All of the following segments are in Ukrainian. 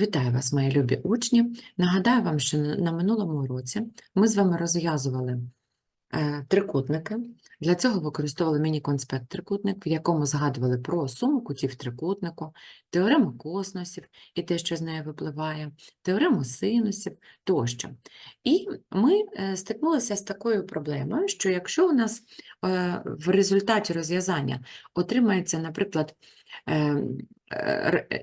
Вітаю вас, мої любі учні. Нагадаю вам, що на минулому уроці ми з вами розв'язували е, трикутники. Для цього використовували міні-конспект трикутник, в якому згадували про суму кутів трикутнику, теорему косинусів і те, що з нею випливає, теорему синусів тощо. І ми е, стикнулися з такою проблемою, що якщо у нас е, в результаті розв'язання отримається, наприклад,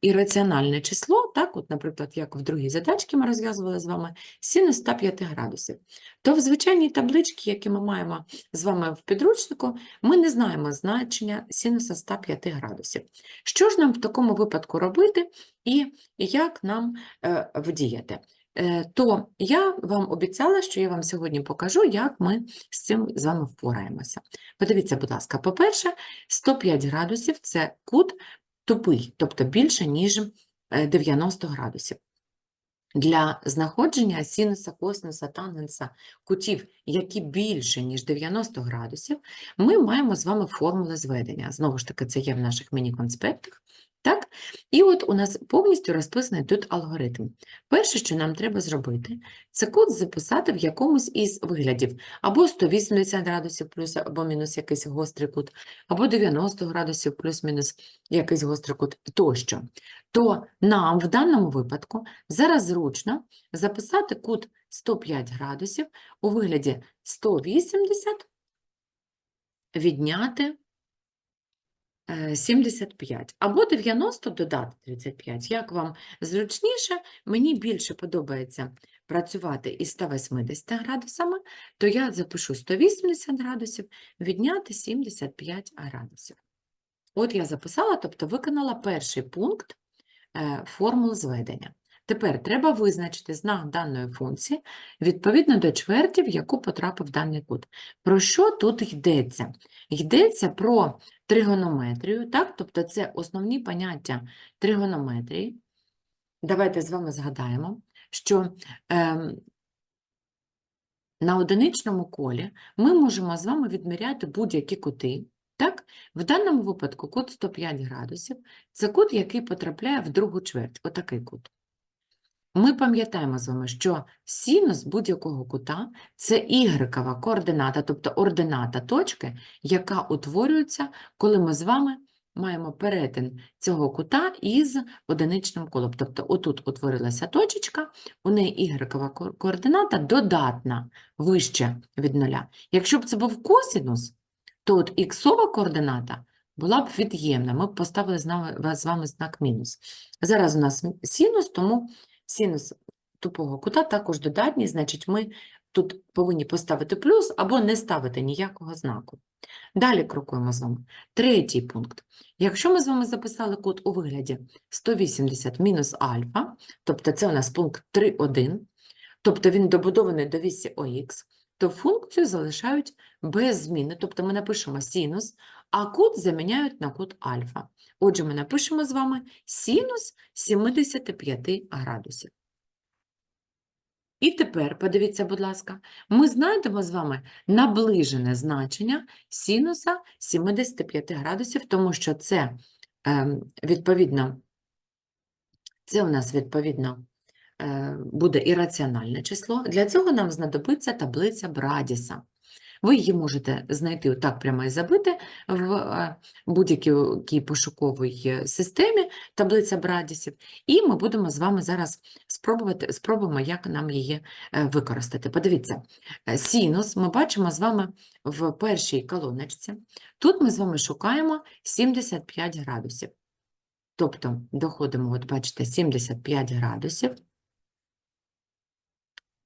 ірраціональне число, так, от, наприклад, як в другій задачці ми розв'язували з вами, синус 105 градусів, то в звичайній табличці, які ми маємо з вами в підручнику, ми не знаємо значення синуса 105 градусів. Що ж нам в такому випадку робити і як нам е, вдіяти? Е, То я вам обіцяла, що я вам сьогодні покажу, як ми з цим з вами впораємося. Подивіться, будь ласка, по-перше, 105 градусів – це кут тупий, тобто більше, ніж е, 90 градусів. Для знаходження синуса, косинуса, тангенса кутів, які більше, ніж 90 градусів, ми маємо з вами формули зведення. Знову ж таки, це є в наших міні-конспектах. Так? І от у нас повністю розписаний тут алгоритм. Перше, що нам треба зробити, це кут записати в якомусь із виглядів. Або 180 градусів плюс або мінус якийсь гострий кут, або 90 градусів плюс-мінус якийсь гострий кут тощо. То нам в даному випадку зараз зручно записати кут 105 градусів у вигляді 180 відняти 75, або 90 додати 35. Як вам зручніше, мені більше подобається працювати із 180 градусами, то я запишу 180 градусів відняти 75 градусів. От я записала, тобто виконала перший пункт е, формул зведення. Тепер треба визначити знак даної функції відповідно до чверті, в яку потрапив даний кут. Про що тут йдеться? Йдеться про тригонометрію, так? тобто це основні поняття тригонометрії. Давайте з вами згадаємо, що ем, на одиничному колі ми можемо з вами відміряти будь-які кути. Так? В даному випадку кут 105 градусів – це кут, який потрапляє в другу чверть, отакий кут. Ми пам'ятаємо з вами, що синус будь-якого кута – це ігрекова координата, тобто ордината точки, яка утворюється, коли ми з вами маємо перетин цього кута із одиничним колом. Тобто отут утворилася точечка, у неї ігрекова ко- координата додатна, вище від нуля. Якщо б це був косинус, то от іксова координата була б від'ємна. Ми б поставили з вами знак мінус. Зараз у нас синус, тому синус тупого кута також додатній, значить ми тут повинні поставити плюс або не ставити ніякого знаку. Далі крокуємо з вами. Третій пункт. Якщо ми з вами записали кут у вигляді 180 мінус альфа, тобто це у нас пункт 3,1, тобто він добудований до вісі ОХ, то функцію залишають без зміни, тобто ми напишемо синус, а кут заміняють на кут альфа. Отже, ми напишемо з вами синус 75 градусів. І тепер, подивіться, будь ласка, ми знайдемо з вами наближене значення синуса 75 градусів, тому що це, ем, відповідно, це у нас, відповідно, е, буде ірраціональне число. Для цього нам знадобиться таблиця Брадіса. Ви її можете знайти отак прямо і забити в будь-якій пошуковій е, системі таблиця Брадісів, і ми будемо з вами зараз спробувати, спробуємо, як нам її е, використати. Подивіться, е, синус ми бачимо з вами в першій колоночці. Тут ми з вами шукаємо 75 градусів. Тобто доходимо, от бачите, 75 градусів.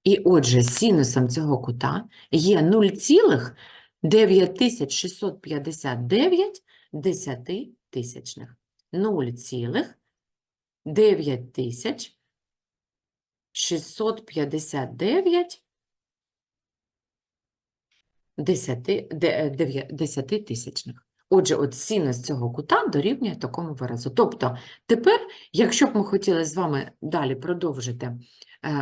І отже, синусом цього кута є 0,9659 десятитисячних. 0,9659 десяти, де- е, десятитисячних. Отже, от синус цього кута дорівнює такому виразу. Тобто, тепер, якщо б ми хотіли з вами далі продовжити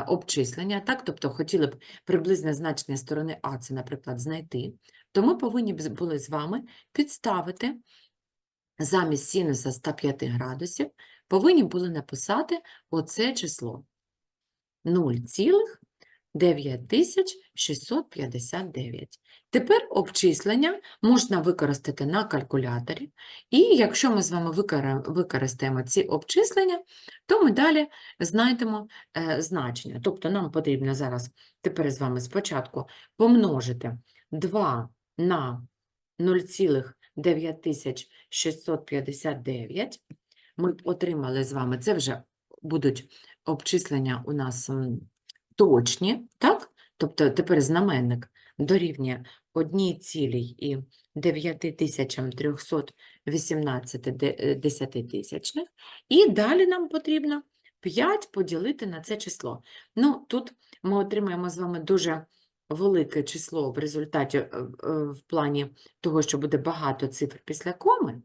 обчислення, так, тобто хотіли б приблизне значення сторони А, це, наприклад, знайти, то ми повинні були з вами підставити замість синуса 105 градусів повинні були написати оце число 0,9659. Тепер обчислення можна використати на калькуляторі, і якщо ми з вами використаємо ці обчислення, то ми далі знайдемо е, значення. Тобто нам потрібно зараз тепер з вами спочатку помножити 2 на 0,9659. Ми отримали з вами, це вже будуть обчислення у нас точні, так? Тобто тепер знаменник дорівнює 1,9318 де- е, десятитисячних. І далі нам потрібно 5 поділити на це число. Ну, тут ми отримаємо з вами дуже велике число в результаті е, е, в плані того, що буде багато цифр після коми,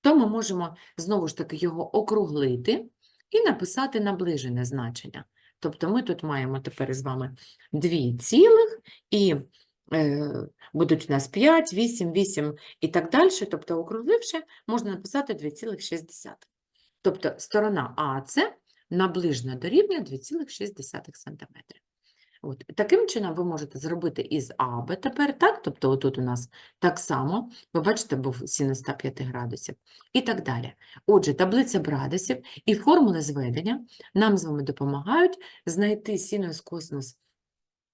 то ми можемо знову ж таки його округлити і написати наближене значення. Тобто ми тут маємо тепер з вами 2 цілих і е, будуть у нас 5, 8, 8 і так далі. Тобто, округливши, можна написати 2,6. Тобто сторона АЦ наближена дорівнює 2,6 см. От. Таким чином ви можете зробити із АБ тепер, так? Тобто отут у нас так само, ви бачите, був синус 105 градусів і так далі. Отже, таблиця градусів і формули зведення нам з вами допомагають знайти синус, косинус,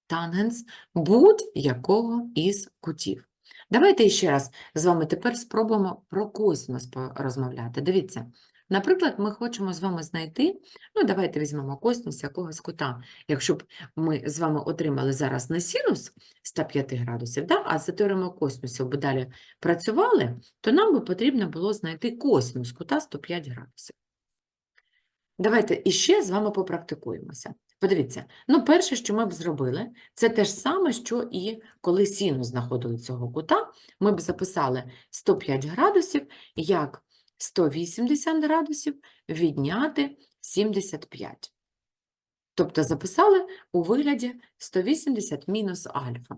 тангенс будь-якого із кутів. Давайте ще раз з вами тепер спробуємо про косинус порозмовляти. Дивіться, наприклад, ми хочемо з вами знайти, ну давайте візьмемо косинус якогось кута. Якщо б ми з вами отримали зараз не синус 105 градусів, да, а за теоремою косинусів би далі працювали, то нам би потрібно було знайти косинус кута 105 градусів. Давайте іще з вами попрактикуємося. Подивіться, ну перше, що ми б зробили, це те ж саме, що і коли синус знаходили цього кута, ми б записали 105 градусів як 180 градусів відняти 75. Тобто записали у вигляді 180 мінус альфа.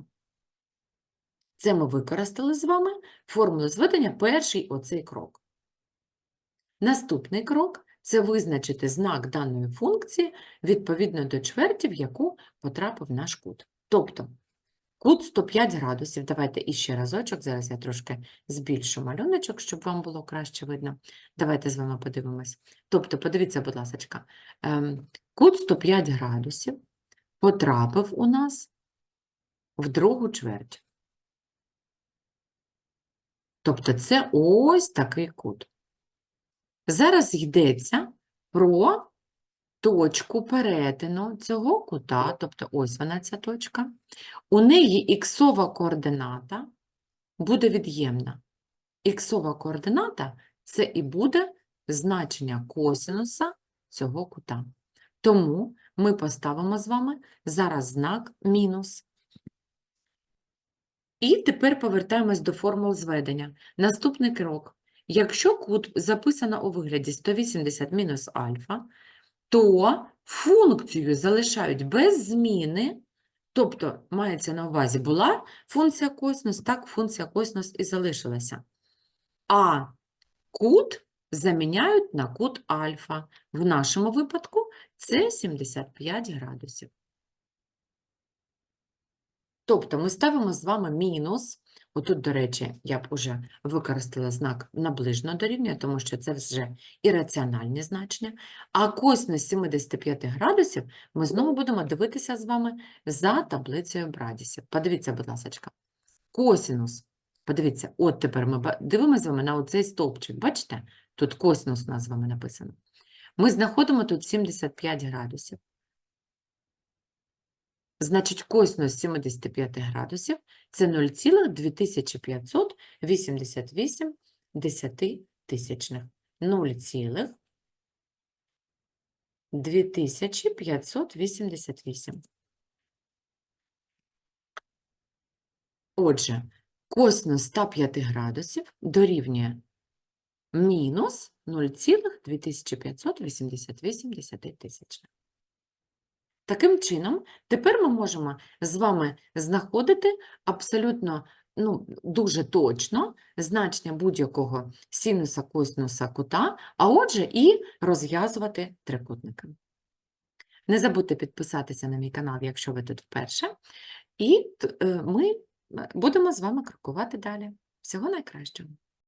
Це ми використали з вами формулу зведення перший оцей крок. Наступний крок – це визначити знак даної функції відповідно до чверті, в яку потрапив наш кут. Тобто кут 105 градусів. Давайте іще разочок, зараз я трошки збільшу малюночок, щоб вам було краще видно. Давайте з вами подивимось. Тобто, подивіться, будь ласка, кут 105 градусів потрапив у нас в другу чверть. Тобто це ось такий кут. Зараз йдеться про точку перетину цього кута, тобто ось вона ця точка. У неї іксова координата буде від'ємна. Іксова координата – це і буде значення косинуса цього кута. Тому ми поставимо з вами зараз знак мінус. І тепер повертаємось до формул зведення. Наступний крок. Якщо кут записано у вигляді 180 мінус альфа, то функцію залишають без зміни, тобто мається на увазі була функція косинус, так функція косинус і залишилася. А кут заміняють на кут альфа. В нашому випадку це 75 градусів. Тобто ми ставимо з вами мінус. Отут, до речі, я б уже використала знак наближено дорівнює, тому що це вже ірраціональні значення. А косинус 75 градусів ми знову будемо дивитися з вами за таблицею Брадісів. Подивіться, будь ласка. Косинус. Подивіться, от тепер ми дивимося з вами на оцей стовпчик. Бачите? Тут косинус у нас з вами написано. Ми знаходимо тут 75 градусів. Значить, косинус 75 градусів – це 0,2588 десятитисячних. 0,2588. Отже, косинус 105 градусів дорівнює мінус 0,2588 десятитисячних. Таким чином, тепер ми можемо з вами знаходити абсолютно ну, дуже точно значення будь-якого синуса, косинуса, кута, а отже і розв'язувати трикутники. Не забудьте підписатися на мій канал, якщо ви тут вперше, і е, ми будемо з вами крокувати далі. Всього найкращого!